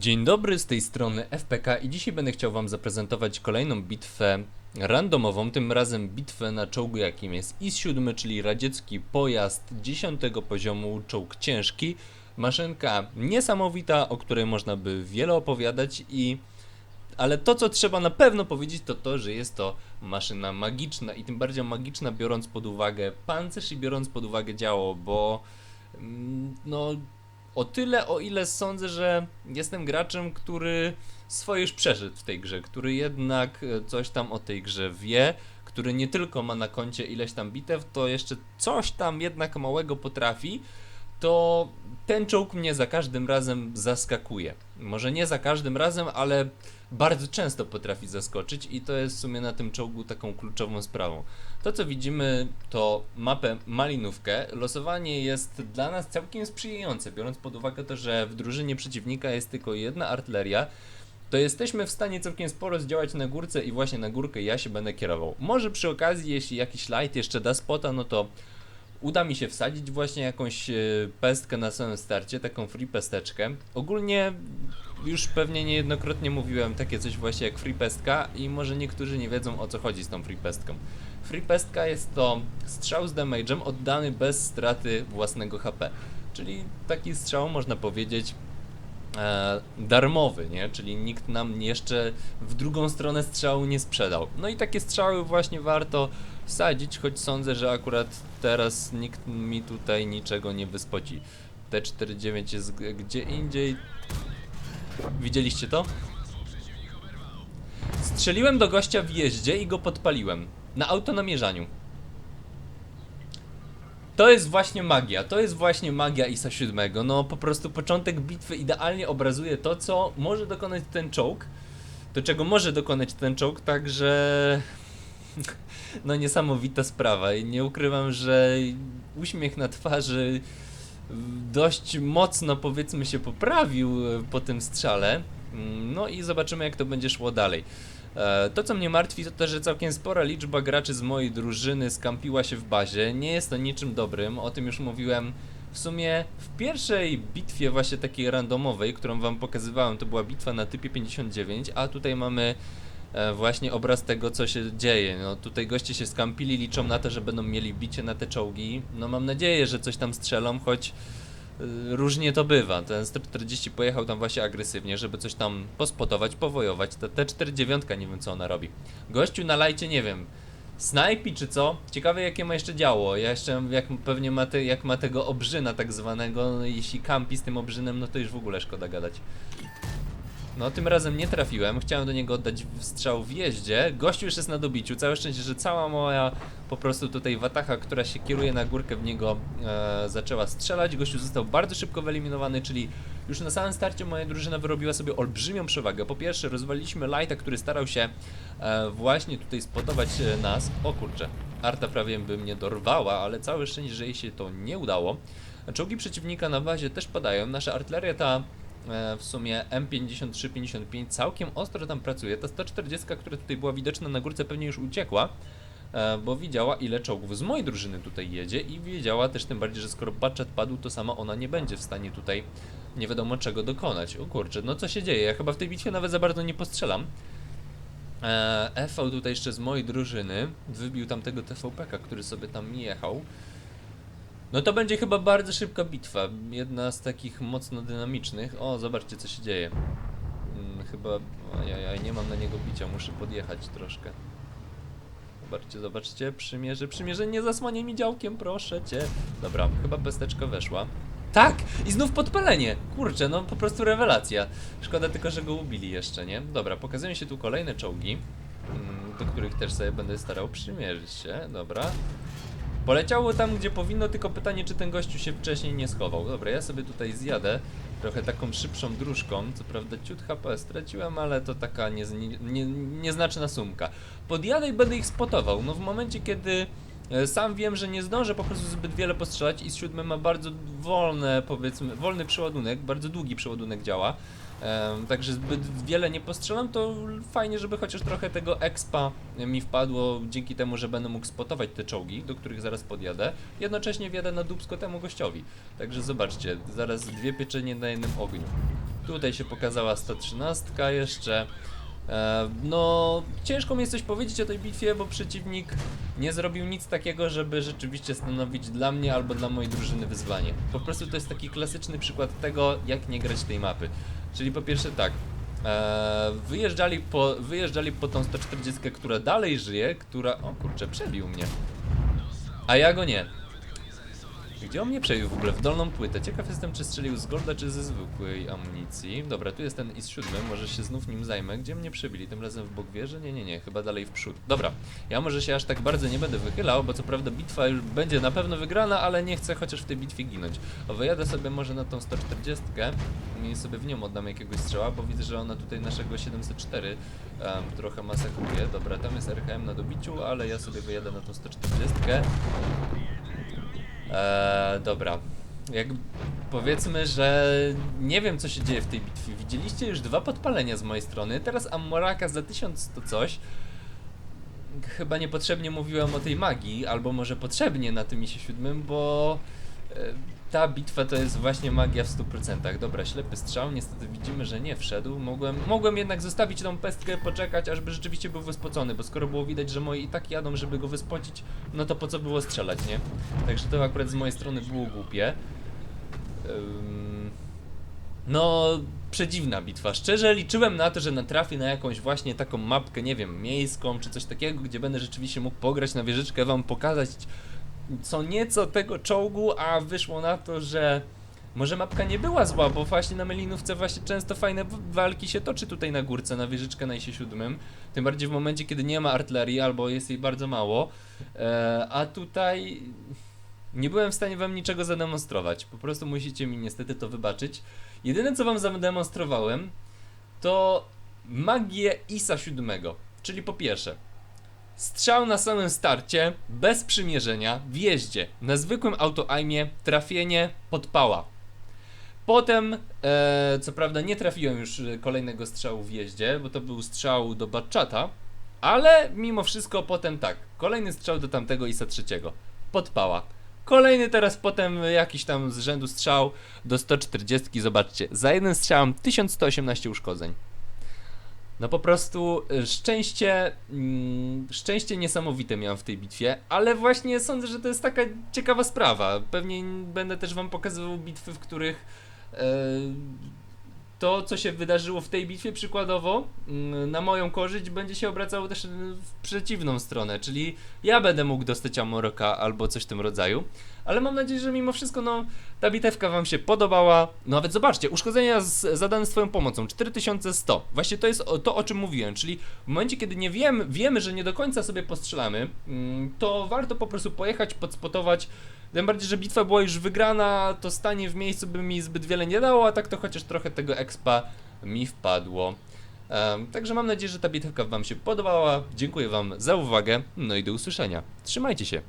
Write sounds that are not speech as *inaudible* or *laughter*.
Dzień dobry, z tej strony FPK i dzisiaj będę chciał Wam zaprezentować kolejną bitwę randomową, tym razem bitwę na czołgu jakim jest IS-7, czyli radziecki pojazd 10 poziomu, czołg ciężki, maszynka niesamowita, o której można by wiele opowiadać i ale to, co trzeba na pewno powiedzieć, to to, że jest to maszyna magiczna i tym bardziej magiczna, biorąc pod uwagę pancerz i biorąc pod uwagę działo, bo mm, no o tyle, o ile sądzę, że jestem graczem, który swoje już przeszedł w tej grze, który jednak e, coś tam o tej grze wie, który nie tylko ma na koncie ileś tam bitew, to jeszcze coś tam jednak małego potrafi, to ten czołg mnie za każdym razem zaskakuje. Może nie za każdym razem, ale bardzo często potrafi zaskoczyć i to jest w sumie na tym czołgu taką kluczową sprawą. To co widzimy to mapę malinówkę. Losowanie jest dla nas całkiem sprzyjające, biorąc pod uwagę to, że w drużynie przeciwnika jest tylko jedna artyleria. To jesteśmy w stanie całkiem sporo zdziałać na górce i właśnie na górkę ja się będę kierował. Może przy okazji, jeśli jakiś light jeszcze da spota, no to uda mi się wsadzić właśnie jakąś e, pestkę na samym starcie, taką free pesteczkę. Ogólnie już pewnie niejednokrotnie mówiłem takie coś właśnie jak free pestka i może niektórzy nie wiedzą o co chodzi z tą free pestką. Free pestka jest to strzał z damage'em oddany bez straty własnego HP. Czyli taki strzał można powiedzieć darmowy, nie? Czyli nikt nam jeszcze w drugą stronę strzału nie sprzedał. No i takie strzały właśnie warto wsadzić, choć sądzę, że akurat teraz nikt mi tutaj niczego nie wyspoci. T49 jest gdzie indziej. Widzieliście to? Strzeliłem do gościa w jeździe i go podpaliłem. Na autonamierzaniu. To jest właśnie magia, to jest właśnie magia ISA 7. No po prostu początek bitwy idealnie obrazuje to, co może dokonać ten czołg. Do czego może dokonać ten czołg, także. *laughs* No niesamowita sprawa i nie ukrywam, że uśmiech na twarzy dość mocno powiedzmy się poprawił po tym strzale. Mm, No i zobaczymy jak to będzie szło dalej. E, To co mnie martwi to też, że całkiem spora liczba graczy z mojej drużyny skampiła się w bazie. Nie jest to niczym dobrym, o tym już mówiłem w sumie w pierwszej bitwie właśnie takiej randomowej, którą wam pokazywałem, to była bitwa na typie 59, a tutaj mamy e, właśnie obraz tego, co się dzieje. No tutaj goście się skampili, liczą na to, że będą mieli bicie na te czołgi. No mam nadzieję, że coś tam strzelą, choć różnie to bywa. Ten 140 pojechał tam właśnie agresywnie, żeby coś tam pospotować, powojować. Ta T49 nie wiem co ona robi. Gościu na lajcie nie wiem. Snajpi czy co? Ciekawe jakie ma jeszcze działo. Ja jeszcze jak pewnie ma te, jak ma tego obrzyna tak zwanego, no, jeśli kampi z tym obrzynem, no to już w ogóle szkoda gadać. No, tym razem nie trafiłem. Chciałem do niego oddać strzał w jeździe. Gościu już jest na dobiciu. Całe szczęście, że cała moja po prostu tutaj watacha, która się kieruje na górkę w niego, e, zaczęła strzelać. Gościu został bardzo szybko wyeliminowany, czyli już na samym starcie moja drużyna wyrobiła sobie olbrzymią przewagę. Po pierwsze, rozwaliliśmy Lighta, który starał się e, właśnie tutaj spotować e, nas. O kurczę, Arta prawie by mnie dorwała, ale całe szczęście, że jej się to nie udało. Czołgi przeciwnika na bazie też padają. Nasza artyleria ta w sumie M53-55 całkiem ostro tam pracuje. Ta 140, która tutaj była widoczna na górce pewnie już uciekła, e, bo widziała ile czołgów z mojej drużyny tutaj jedzie i wiedziała też tym bardziej, że skoro Batchat padł, to sama ona nie będzie w stanie tutaj nie wiadomo czego dokonać. O kurczę, no co się dzieje? Ja chyba w tej bitwie nawet za bardzo nie postrzelam. E, EV tutaj jeszcze z mojej drużyny wybił tamtego TVP-ka, który sobie tam jechał. No to będzie chyba bardzo szybka bitwa. Jedna z takich mocno dynamicznych. O, zobaczcie co się dzieje. Mm, chyba. Ojej, nie mam na niego bicia, muszę podjechać troszkę. Zobaczcie, zobaczcie, przymierze, przymierze, nie zasłanie mi działkiem, proszę cię. Dobra, chyba pesteczka weszła. Tak! I znów podpalenie! Kurczę, no po prostu rewelacja. Szkoda tylko, że go ubili jeszcze, nie? Dobra, pokazują się tu kolejne czołgi, mm, do których też sobie będę starał przymierzyć się. Dobra. Poleciało tam, gdzie powinno, tylko pytanie, czy ten gościu się wcześniej nie schował. Dobra, ja sobie tutaj zjadę trochę taką szybszą dróżką. Co prawda ciut HP straciłem, ale to taka nie, nieznaczna sumka. Podjadę i będę ich spotował. No w momencie, kiedy sam wiem, że nie zdążę po prostu zbyt wiele postrzelać i z siódmym ma bardzo wolne, powiedzmy, wolny przeładunek, bardzo długi przeładunek działa. Także zbyt wiele nie postrzelam, to fajnie, żeby chociaż trochę tego expa mi wpadło dzięki temu, że będę mógł spotować te czołgi, do których zaraz podjadę. Jednocześnie wjadę na dubsko temu gościowi. Także zobaczcie, zaraz dwie pieczenie na jednym ogniu. Tutaj się pokazała 113 jeszcze. E, no, ciężko mi jest coś powiedzieć o tej bitwie, bo przeciwnik nie zrobił nic takiego, żeby rzeczywiście stanowić dla mnie albo dla mojej drużyny wyzwanie. Po prostu to jest taki klasyczny przykład tego, jak nie grać tej mapy. Czyli po pierwsze tak, e, wyjeżdżali, po, wyjeżdżali po tą 140, która dalej żyje, która... O kurczę, przebił mnie. A ja go nie. Gdzie on mnie przebił w ogóle? W dolną płytę. Ciekaw jestem, czy strzelił z golda, czy ze zwykłej amunicji. Dobra, tu jest ten i z siódmym, może się znów nim zajmę. Gdzie mnie przebili? Tym razem w bok wieży? Nie, nie, nie, chyba dalej w przód. Dobra, ja może się aż tak bardzo nie będę wychylał, bo co prawda bitwa już będzie na pewno wygrana, ale nie chcę chociaż w tej bitwie ginąć. O, wyjadę sobie może na tą 140 i sobie w nią oddam jakiegoś strzała, bo widzę, że ona tutaj naszego 704 em, trochę masakruje. Dobra, tam jest RHM na dobiciu, ale ja sobie wyjadę na tą 140. Eee, dobra. Jak powiedzmy, że nie wiem co się dzieje w tej bitwie. Widzieliście już dwa podpalenia z mojej strony. Teraz Amoraka za 1000 to coś. Chyba niepotrzebnie mówiłem o tej magii, albo może potrzebnie na tym misie siódmym, bo e, ta bitwa to jest właśnie magia w 100%. Dobra, ślepy strzał, niestety widzimy, że nie wszedł. Mogłem, mogłem jednak zostawić tą pestkę, poczekać, ażby rzeczywiście był wyspocony, bo skoro było widać, że moi i tak jadą, żeby go wyspocić, no to po co było strzelać, nie? Także to akurat z mojej strony było głupie. Ym, No, przedziwna bitwa. Szczerze liczyłem na to, że natrafię na jakąś właśnie taką mapkę, nie wiem, miejską czy coś takiego, gdzie będę rzeczywiście mógł pograć na wieżyczkę, wam pokazać co nieco tego czołgu, a wyszło na to, że może mapka nie była zła, bo właśnie na Melinówce właśnie często fajne walki się toczy tutaj na górce, na wieżyczkę na ISie 7. Tym bardziej w momencie, kiedy nie ma artylerii albo jest jej bardzo mało. E, a tutaj nie byłem w stanie wam niczego zademonstrować. Po prostu musicie mi niestety to wybaczyć. Jedyne co wam zademonstrowałem to magię ISA 7. Czyli po pierwsze, strzał na samym starcie, bez przymierzenia, w jeździe, na zwykłym auto-aimie, trafienie, podpała. Potem, e, co prawda nie trafiłem już e, kolejnego strzału w jeździe, bo to był strzał do Batchata, ale mimo wszystko potem tak, kolejny strzał do tamtego ISA trzeciego, podpała. Kolejny teraz potem jakiś tam z rzędu strzał do 140, zobaczcie, za jeden strzałem 1118 uszkodzeń. No po prostu y, szczęście, mm, szczęście niesamowite miałem w tej bitwie, ale właśnie sądzę, że to jest taka ciekawa sprawa. Pewnie będę też wam pokazywał bitwy, w których e, to, co się wydarzyło w tej bitwie przykładowo, mm, na moją korzyść będzie się obracało też w przeciwną stronę, czyli ja będę mógł dostać Amoroka albo coś w tym rodzaju. Ale mam nadzieję, że mimo wszystko, no, ta bitewka wam się podobała. No, nawet zobaczcie, uszkodzenia z, zadane swoją pomocą 4100. Właśnie to jest to, o czym mówiłem, czyli w momencie, kiedy nie wiemy, wiemy, że nie do końca sobie postrzelamy, mm, to warto po prostu pojechać, podspotować. Tym bardziej, że bitwa była już wygrana, to stanie w miejscu by mi zbyt wiele nie dało, a tak to chociaż trochę tego expa mi wpadło. Także mam nadzieję, że ta bitewka wam się podobała. Dziękuję wam za uwagę, no i do usłyszenia. Trzymajcie się.